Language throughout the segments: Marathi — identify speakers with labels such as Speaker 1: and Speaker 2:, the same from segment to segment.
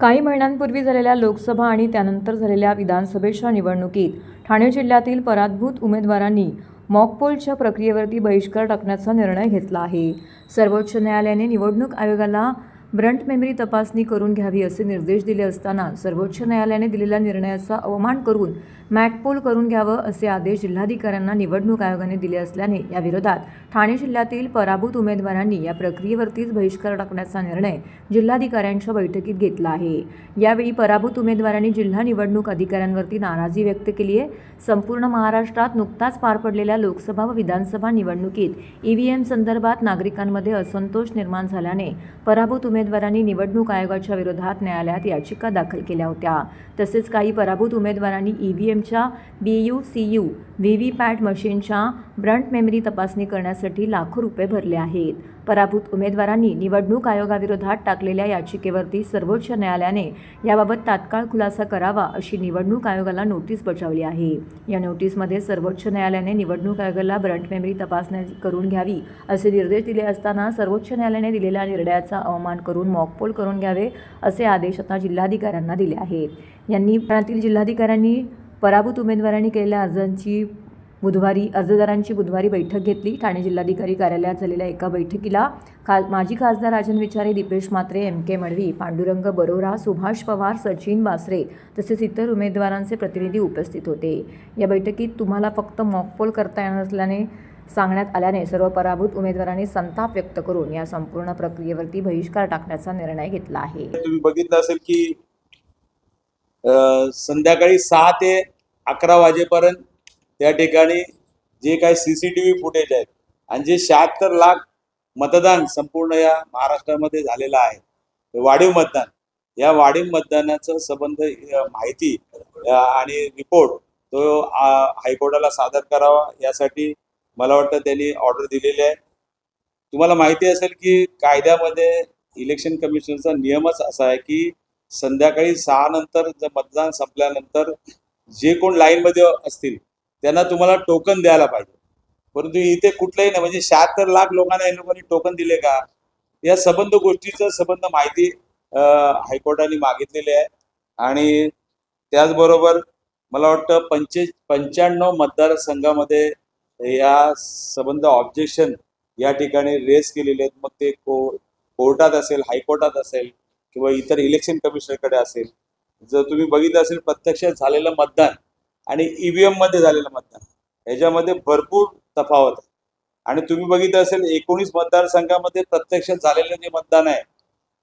Speaker 1: काही महिन्यांपूर्वी झालेल्या लोकसभा आणि त्यानंतर झालेल्या विधानसभेच्या निवडणुकीत ठाणे जिल्ह्यातील पराभूत उमेदवारांनी मॉकपोलच्या प्रक्रियेवरती बहिष्कार टाकण्याचा निर्णय घेतला आहे. सर्वोच्च न्यायालयाने निवडणूक आयोगाला ब्रंट मेमरी तपासणी करून घ्यावी असे निर्देश दिले असताना सर्वोच्च न्यायालयाने दिलेल्या निर्णयाचा अवमान करून मॅकपोल करून घ्यावं असे आदेश जिल्हाधिकाऱ्यांना निवडणूक आयोगाने दिले असल्याने या विरोधात ठाणे जिल्ह्यातील पराभूत उमेदवारांनी या प्रक्रियेवरतीच बहिष्कार टाकण्याचा निर्णय जिल्हाधिकाऱ्यांच्या बैठकीत घेतला आहे. यावेळी पराभूत उमेदवारांनी जिल्हा निवडणूक अधिकाऱ्यांवरती नाराजी व्यक्त केली आहे. संपूर्ण महाराष्ट्रात नुकताच पार पडलेल्या लोकसभा व विधानसभा निवडणुकीत ईव्हीएम संदर्भात नागरिकांमध्ये असंतोष निर्माण झाल्याने पराभूत उमेदवारांनी निवडणूक आयोगाच्या विरोधात न्यायालयात याचिका दाखल केल्या होत्या. तसेच काही पराभूत उमेदवारांनी ई व्ही एमच्या B U C U V V PAT मशीनच्या ब्रंट मेमरी तपासणी करण्यासाठी लाखो रुपये भरले आहेत. पराभूत उमेदवारांनी निवडणूक आयोगाविरोधात टाकलेल्या याचिकेवरती सर्वोच्च न्यायालयाने याबाबत तात्काळ खुलासा करावा अशी निवडणूक आयोगाला नोटीस बजावली आहे. या नोटीसमध्ये सर्वोच्च न्यायालयाने निवडणूक आयोगाला ब्रंट मेमरी तपासणी करून घ्यावी असे निर्देश दिले असताना सर्वोच्च न्यायालयाने दिलेल्या निर्णयाचा अवमान करून मॉकपोल करून घ्यावे असे आदेश आता जिल्हाधिकाऱ्यांना दिले आहेत. यांनी ठाण्यातील जिल्हाधिकाऱ्यांनी पराभूत उमेदवारांनी केलेल्या अर्जांची बुधवारी अर्जदारांची बुधवारी बैठक घेतली. ठाणे जिल्हाधिकारी कार्यालयात झालेल्या एका बैठकीला खा माजी खासदार राजन विचारे दीपेश मात्रे एम के मडवी पांडुरंग बरोरा सुभाष पवार सचिन बासरे तसेच इतर उमेदवारांचे प्रतिनिधी उपस्थित होते. या बैठकीत तुम्हाला फक्त मॉकपोल करता येणार असल्याने सांगण्यात आल्याने सर्व पराभूत उमेदवारांनी संताप व्यक्त करून या संपूर्ण प्रक्रियेवरती बहिष्कार टाकण्याचा निर्णय घेतला आहे.
Speaker 2: तुम्ही बघितलं असेल की संध्याकाळी सहा ते अकरा वाजेपर्यंत त्या ठिकाणी जे काही C C T V footage आहेत आणि जे शहात्तर लाख मतदान संपूर्ण या महाराष्ट्रामध्ये झालेलं आहे वाढीव मतदान. या वाढीव मतदानाचं संबंध माहिती आणि रिपोर्ट तो हायकोर्टाला सादर करावा यासाठी मला वाटतं त्यांनी ऑर्डर दिलेली आहे. तुम्हाला माहिती असेल की कायद्यामध्ये इलेक्शन कमिशनचा नियमच असा आहे की संध्याकाळी सहा नंतर जर मतदान संपल्यानंतर जे कोण लाईनमध्ये असतील त्यांना तुम्हाला टोकन द्यायला पाहिजे. परंतु इथे कुठलंही नाही म्हणजे शहात्तर लाख लोकांना या लोकांनी टोकन दिले का? या संबंध गोष्टीचं संबंध माहिती हायकोर्टाने मागितलेली आहे. आणि त्याचबरोबर मला वाटतं पंचे पंच्याण्णव मतदारसंघामध्ये या संबंध ऑब्जेक्शन या ठिकाणी रेस केलेले आहेत. मग ते को कोर्टात असेल हायकोर्टात असेल किंवा इतर इलेक्शन कमिशनरकडे असेल. जर तुम्ही बघितलं असेल प्रत्यक्षात झालेलं मतदान आणि ईव्हीएममध्ये झालेलं मतदान. ह्याच्यामध्ये भरपूर तफावत आहे. आणि तुम्ही बघितलं असेल एकोणीस मतदारसंघामध्ये प्रत्यक्ष झालेलं जे मतदान आहे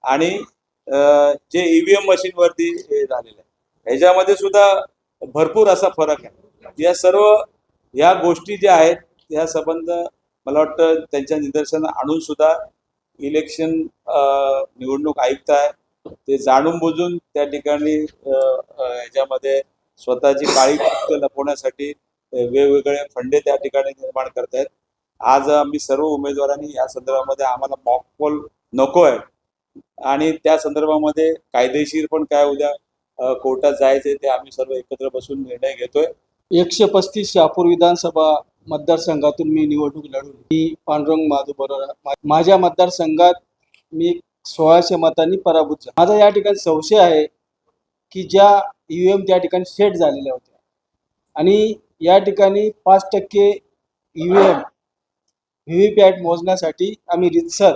Speaker 2: आणि अं, जे ईव्हीएम मशीनवरती हे झालेलं आहे. ह्याच्यामध्ये सुद्धा भरपूर असा फरक आहे. या सर्व या गोष्टी ज्या आहेत या संबंध मला वाटतं त्यांच्या निदर्शन आणून सुद्धा इलेक्शन निवडणूक आयुक्त आहे. ते जाणून बुजून त्या ठिकाणी ह्याच्यामध्ये स्वतःची काळी लपवण्यासाठी वेगवेगळे फंडे त्या ठिकाणी निर्माण करतायत. आज आम्ही सर्व उमेदवारांनी या संदर्भामध्ये आम्हाला मॉकपोल नको आहे आणि त्या संदर्भामध्ये कायदेशीर पण काय उद्या कोर्टात जायचे ते आम्ही सर्व एकत्र बसून निर्णय घेतोय.
Speaker 3: एकशे पस्तीस शहापूर विधानसभा मतदारसंघातून मी निवडणूक लढून मी पांडुरंग माधू बरोबर माझ्या मतदारसंघात मी सोळाशे मतांनी पराभूत झालो. माझा या ठिकाणी संशय आहे की ज्या ईव्हीएम त्या ठिकाणी सेट झालेल्या होत्या. आणि या ठिकाणी पाच टक्के ईव्हीएम व्ही व्ही पॅट मोजण्यासाठी आम्ही रितसर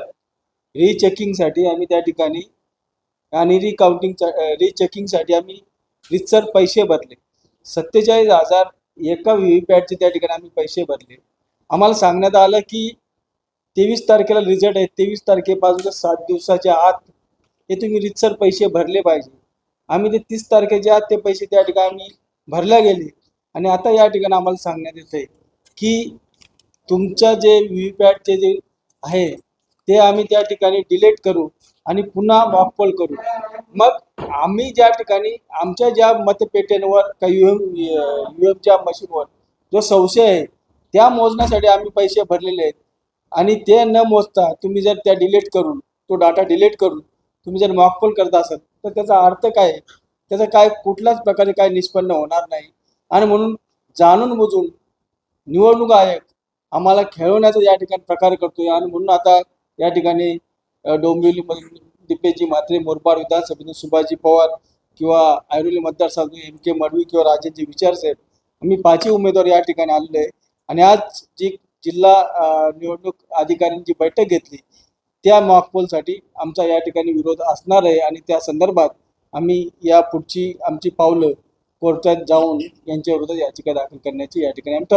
Speaker 3: रिचेकिंगसाठी आम्ही त्या ठिकाणी आणि रिकाउंटिंगचा रिचेकिंगसाठी आम्ही रितसर पैसे भरले. सत्तेचाळीस हजार एका व्ही व्ही पॅटचे त्या ठिकाणी आम्ही पैसे भरले. आम्हाला सांगण्यात आलं की तेवीस तारखेला रिझल्ट आहे. तेवीस तारखेपासून सात दिवसाच्या आत हे तुम्ही रितसर पैसे भरले पाहिजे. आम्ही ते तीस तारखेच्या आत ते पैसे त्या ठिकाणी भरल्या गेले. आणि आता या ठिकाणी आम्हाला सांगण्यात येत आहे की तुमच्या जे व्ही व्ही पॅटचे जे आहे ते आम्ही त्या ठिकाणी डिलीट करू आणि पुन्हा मॉकपोल करू. मग आम्ही ज्या ठिकाणी आमच्या ज्या मतपेट्यांवर काही यू एम यू एमच्या मशीनवर जो संशय आहे त्या मोजण्यासाठी आम्ही पैसे भरलेले आहेत. आणि ते न मोजता तुम्ही जर त्या डिलीट करून तो डाटा डिलीट करून तुम्ही जर मॉकपोल करत असाल तर त्याचा अर्थ काय त्याचा काय कुठल्याच प्रकारे काय निष्पन्न होणार नाही. आणि म्हणून जाणून बुजून निवडणूक आयोग आम्हाला खेळवण्याचा या ठिकाणी प्रकार करतोय. आणि म्हणून आता या ठिकाणी डोंबिवलीमधील डोंबिवलीमध्ये दिपेजी म्हात्रे मोरबाड विधानसभेतून सुभाषजी पवार किंवा ऐरोली मतदारसंघातून एम के मडवी किंवा राजेंचे विचार साहेब आम्ही पाचही उमेदवार या ठिकाणी आलेले आहे. आणि आज जी जिल्हा निवडणूक अधिकाऱ्यांची बैठक घेतली त्या मॉकपोलसाठी आमचा या ठिकाणी विरोध असणार आहे आणि त्या संदर्भात आम्ही या पुढची आमची पावलं कोर्टात जाऊन यांच्या विरोधात याचिका दाखल करण्याची या ठिकाणी आम्ही